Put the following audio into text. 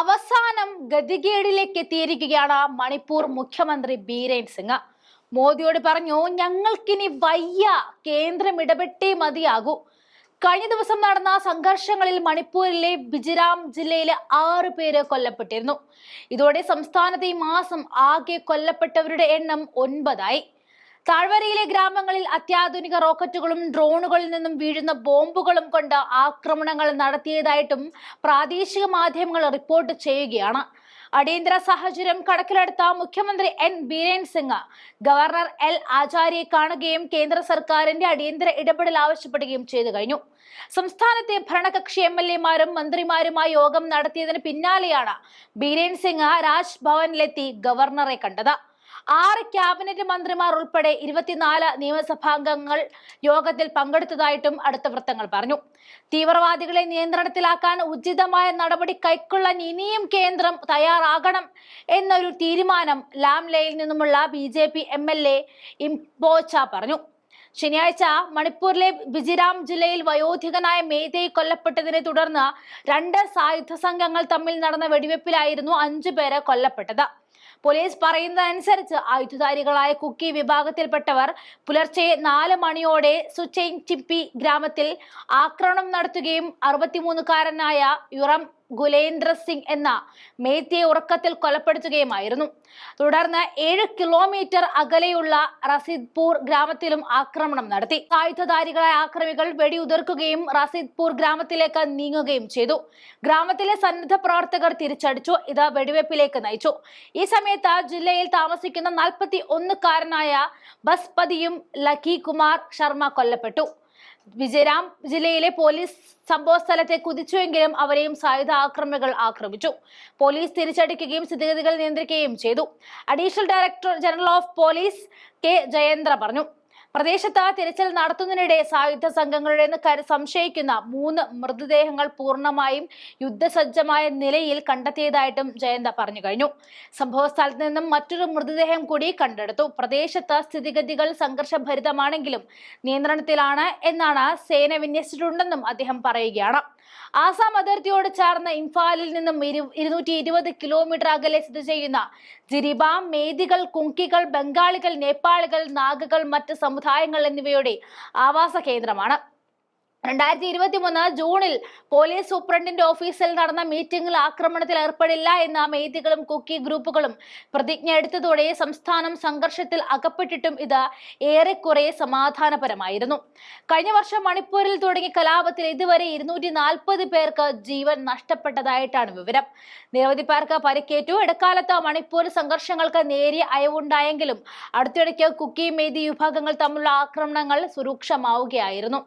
അവസാനം ഗതികേടിലേക്ക് എത്തിയിരിക്കുകയാണ് മണിപ്പൂർ മുഖ്യമന്ത്രി ബീരേൻ സിംഗ്. മോദിയോട് പറഞ്ഞു ഞങ്ങൾക്കിനി വയ്യ. കേന്ദ്രം ഇടപെട്ടേ മതിയാകൂ. കഴിഞ്ഞ ദിവസം നടന്ന സംഘർഷങ്ങളിൽ മണിപ്പൂരിലെ ബിജിറാം ജില്ലയിലെ ആറ് പേര് കൊല്ലപ്പെട്ടിരുന്നു. ഇതോടെ സംസ്ഥാനത്ത് ഈ മാസം ആകെ കൊല്ലപ്പെട്ടവരുടെ എണ്ണം ഒൻപതായി. താഴ്വരയിലെ ഗ്രാമങ്ങളിൽ അത്യാധുനിക റോക്കറ്റുകളും ഡ്രോണുകളിൽ നിന്നും വീഴുന്ന ബോംബുകളും കൊണ്ട് ആക്രമണങ്ങൾ നടത്തിയതായിട്ടും പ്രാദേശിക മാധ്യമങ്ങൾ റിപ്പോർട്ട് ചെയ്യുകയാണ്. അടിയന്തര സാഹചര്യം കണക്കിലെടുത്ത മുഖ്യമന്ത്രി N. Biren Singh governor L. ആചാര്യയെ കാണുകയും കേന്ദ്ര സർക്കാരിന്റെ അടിയന്തര ഇടപെടൽ ആവശ്യപ്പെടുകയും ചെയ്തു കഴിഞ്ഞു. സംസ്ഥാനത്തെ ഭരണകക്ഷി എം എൽ എമാരും മന്ത്രിമാരുമായി യോഗം നടത്തിയതിന് പിന്നാലെയാണ് ബീരേൻ സിംഗ് രാജ്ഭവനിലെത്തി ഗവർണറെ കണ്ടത്. ആറ് ക്യാബിനറ്റ് മന്ത്രിമാർ ഉൾപ്പെടെ ഇരുപത്തിനാല് നിയമസഭാംഗങ്ങൾ യോഗത്തിൽ പങ്കെടുത്തതായിട്ടും അടുത്ത വൃത്തങ്ങൾ പറഞ്ഞു. തീവ്രവാദികളെ നിയന്ത്രണത്തിലാക്കാൻ ഉചിതമായ നടപടി കൈക്കൊള്ളാൻ ഇനിയും കേന്ദ്രം തയ്യാറാകണം എന്നൊരു തീരുമാനം ലാംലയിൽ നിന്നുമുള്ള B J P M L A Impocha പറഞ്ഞു. ശനിയാഴ്ച മണിപ്പൂരിലെ ബിജിറാം ജില്ലയിൽ വയോധികനായ മേധയെ കൊല്ലപ്പെട്ടതിനെ തുടർന്ന് രണ്ട് സായുധ സംഘങ്ങൾ തമ്മിൽ നടന്ന വെടിവെപ്പിലായിരുന്നു അഞ്ചു പേരെ കൊല്ലപ്പെട്ടത്. പോലീസ് പറയുന്നതനുസരിച്ച് ആയുധധാരികളായ കുക്കി വിഭാഗത്തിൽപ്പെട്ടവർ പുലർച്ചെ നാല് മണിയോടെ സുച്ചൈൻ ചിപ്പി ഗ്രാമത്തിൽ ആക്രമണം നടത്തുകയും അറുപത്തിമൂന്നുകാരനായ യുറം ഗുലേന്ദ്ര സിംഗ് എന്ന മേത്തിയെ ഉറക്കത്തിൽ കൊലപ്പെടുത്തുകയുമായിരുന്നു. തുടർന്ന് ഏഴ് കിലോമീറ്റർ അകലെയുള്ള റസിദ്പൂർ ഗ്രാമത്തിലും ആക്രമണം നടത്തി. ആയുധധാരികളായ ആക്രമികൾ വെടിയുതിർക്കുകയും റസിദ്പൂർ ഗ്രാമത്തിലേക്ക് നീങ്ങുകയും ചെയ്തു. ഗ്രാമത്തിലെ സന്നദ്ധ പ്രവർത്തകർ തിരിച്ചടിച്ചു. ഇത് വെടിവെപ്പിലേക്ക് നയിച്ചു. ഈ സമയത്ത് ജില്ലയിൽ താമസിക്കുന്ന നാൽപ്പത്തി ഒന്നുകാരനായ ബസ്പതിയും ലക്കി കുമാർ ശർമ്മ കൊല്ലപ്പെട്ടു. വിജയരാം ജില്ലയിലെ പോലീസ് സംഭവ സ്ഥലത്തെ കുതിച്ചുവെങ്കിലും അവരെയും സായുധ ആക്രമികൾ ആക്രമിച്ചു. പോലീസ് തിരിച്ചടിക്കുകയും സ്ഥിതിഗതികൾ നിയന്ത്രിക്കുകയും ചെയ്തു. Additional director general of police K Jayendra പറഞ്ഞു. പ്രദേശത്ത് തിരച്ചിൽ നടത്തുന്നതിനിടെ സായുധ സംഘങ്ങളുടെ എന്ന് കരു സംശയിക്കുന്ന മൂന്ന് മൃതദേഹങ്ങൾ പൂർണമായും യുദ്ധസജ്ജമായ നിലയിൽ കണ്ടെത്തിയതായിട്ടും ജയന്ത പറഞ്ഞു കഴിഞ്ഞു. സംഭവ സ്ഥലത്ത് നിന്നും മറ്റൊരു മൃതദേഹം കൂടി കണ്ടെടുത്തു. പ്രദേശത്ത് സ്ഥിതിഗതികൾ സംഘർഷഭരിതമാണെങ്കിലും നിയന്ത്രണത്തിലാണ് എന്നാണ് സേന വിന്യസിച്ചിട്ടുണ്ടെന്നും അദ്ദേഹം പറയുകയാണ്. ആസാം അതിർത്തിയോട് ചേർന്ന ഇംഫാലിൽ നിന്നും ഇരു ഇരുന്നൂറ്റി ഇരുപത് കിലോമീറ്റർ അകലെ സ്ഥിതി ചെയ്യുന്ന ജിരിബാം മേദികൾ കുങ്കികൾ ബംഗാളികൾ നേപ്പാളികൾ നാഗകൾ മറ്റ് സമുദായങ്ങൾ എന്നിവയുടെ ആവാസ കേന്ദ്രമാണ്. രണ്ടായിരത്തി ഇരുപത്തി മൂന്ന് ജൂണിൽ പോലീസ് സൂപ്രണ്ടിന്റെ ഓഫീസിൽ നടന്ന മീറ്റിംഗിൽ ആക്രമണത്തിൽ ഏർപ്പെടില്ല എന്ന് മേദികളും കുക്കി ഗ്രൂപ്പുകളും പ്രതിജ്ഞ എടുത്തതോടെ സംസ്ഥാനം സംഘർഷത്തിൽ അകപ്പെട്ടിട്ടും ഇത് ഏറെക്കുറെ സമാധാനപരമായിരുന്നു. കഴിഞ്ഞ വർഷം മണിപ്പൂരിൽ തുടങ്ങിയ കലാപത്തിൽ ഇതുവരെ ഇരുന്നൂറ്റി നാൽപ്പത് പേർക്ക് ജീവൻ നഷ്ടപ്പെട്ടതായിട്ടാണ് വിവരം. നിരവധി പേർക്ക് പരിക്കേറ്റു. ഇടക്കാലത്ത് മണിപ്പൂർ സംഘർഷങ്ങൾക്ക് നേരിയ അയവുണ്ടായെങ്കിലും അടുത്തിടയ്ക്ക് കുക്കി മേദി വിഭാഗങ്ങൾ തമ്മിലുള്ള ആക്രമണങ്ങൾ സുരൂക്ഷമാവുകയായിരുന്നു.